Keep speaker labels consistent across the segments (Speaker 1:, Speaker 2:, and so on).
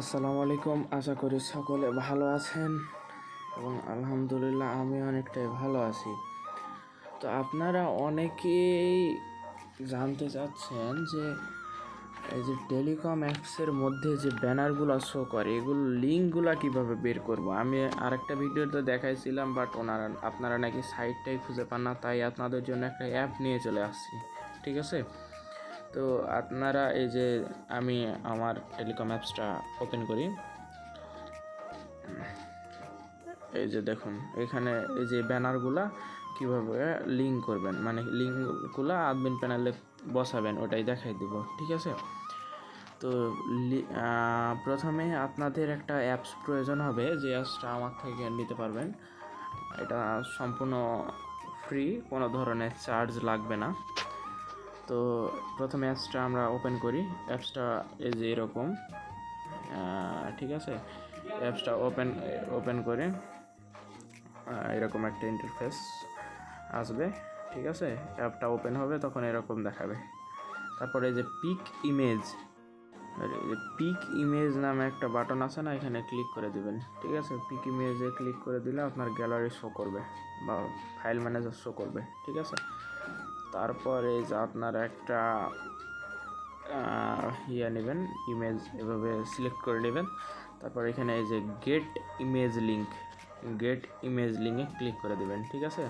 Speaker 1: আসসালামু আলাইকুম। আশা করি সকলে ভালো আছেন এবং আলহামদুলিল্লাহ আমি অনেকটাই ভালো আছি। তো আপনারা অনেকেই জানতে চাচ্ছেন যে এই যে টেলিকম অ্যাপসের মধ্যে যে ব্যানারগুলো শো করে, এগুলো লিঙ্কগুলো কীভাবে বের করব? আমি আরেকটা ভিডিওতে দেখাইছিলাম বাট ওনারা, আপনারা নাকি সাইটটাই খুঁজে পান না, তাই আপনাদের জন্য একটা অ্যাপ নিয়ে চলে আসছি। ঠিক আছে? তো আপনারা এই যে আমি আমার টেলিকম অ্যাপসটা ওপেন করি। এই যে দেখুন, এখানে এই যে ব্যানারগুলা কীভাবে লিঙ্ক করবেন মানে লিঙ্কগুলো আদমিন প্যানেলে বসাবেন, ওটাই দেখাই দিব, ঠিক আছে? তো প্রথমে আপনাদের একটা অ্যাপস প্রয়োজন হবে, যে অ্যাপসটা আমার থেকে নিতে পারবেন। এটা সম্পূর্ণ ফ্রি কোনো ধরনের চার্জ লাগবে না। তো প্রথমে অ্যাপসটা আমরা ওপেন করি। অ্যাপসটা এই যে এরকম। ঠিক আছে? অ্যাপসটা ওপেন ওপেন করে এরকম একটা ইন্টারফেস আসবে। ঠিক আছে? অ্যাপটা ওপেন হবে, তখন এরকম দেখাবে। তারপরে যে পিক ইমেজ পিক ইমেজ নামে একটা বাটন আছে না, এখানে ক্লিক করে দিবেন। ঠিক আছে? পিক ইমেজে ক্লিক করে দিলে আপনার গ্যালারি শো করবে বা ফাইল ম্যানেজার শো করবে। ঠিক আছে? তারপরে যে আপনার একটা ইয়ে নেবেন ইমেজ এভাবে সিলেক্ট করে নেবেন। তারপর এখানে এই যে get image link get image লিঙ্কে ক্লিক করে দেবেন, ঠিক আছে?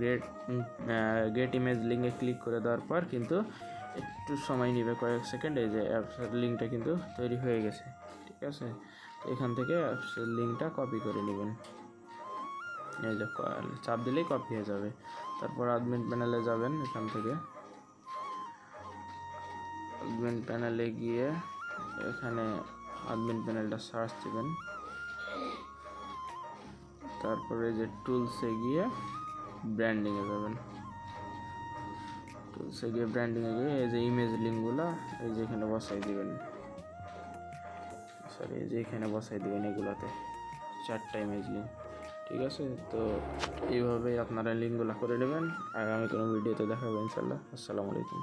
Speaker 1: গেট গেট ইমেজ লিঙ্কে ক্লিক করে দেওয়ার পর কিন্তু একটু সময় নেবে কয়েক সেকেন্ড এই যে অ্যাপসের লিঙ্কটা কিন্তু তৈরি হয়ে গেছে, ঠিক আছে? এখান থেকে অ্যাপসের লিঙ্কটা কপি করে নেবেন। এই যে চাপ দিলেই কপি হয়ে যাবে। তারপর অ্যাডমিন প্যানেলে যাবেন এখান থেকে। অ্যাডমিন প্যানেলে গিয়ে এখানে অ্যাডমিন প্যানেলটা সার্চ দিবেন। তারপরে যে টুলসে গিয়ে ব্র্যান্ডিংয়ে যাবেন। টুলসে গিয়ে ব্র্যান্ডিংয়ে গিয়ে এই যে ইমেজ লিঙ্কগুলো এই যে এখানে বসাই দিবেন। সরি এই যে এখানে বসাই দিবেন এগুলোতে। চারটা ইমেজ লিঙ্ক ঠিক আছে? তো এইভাবেই আপনারা লিঙ্কগুলো করে নেবেন। আগামী কোনো ভিডিওতে দেখাবেন ইনশাল্লাহ আসসালামু আলাইকুম।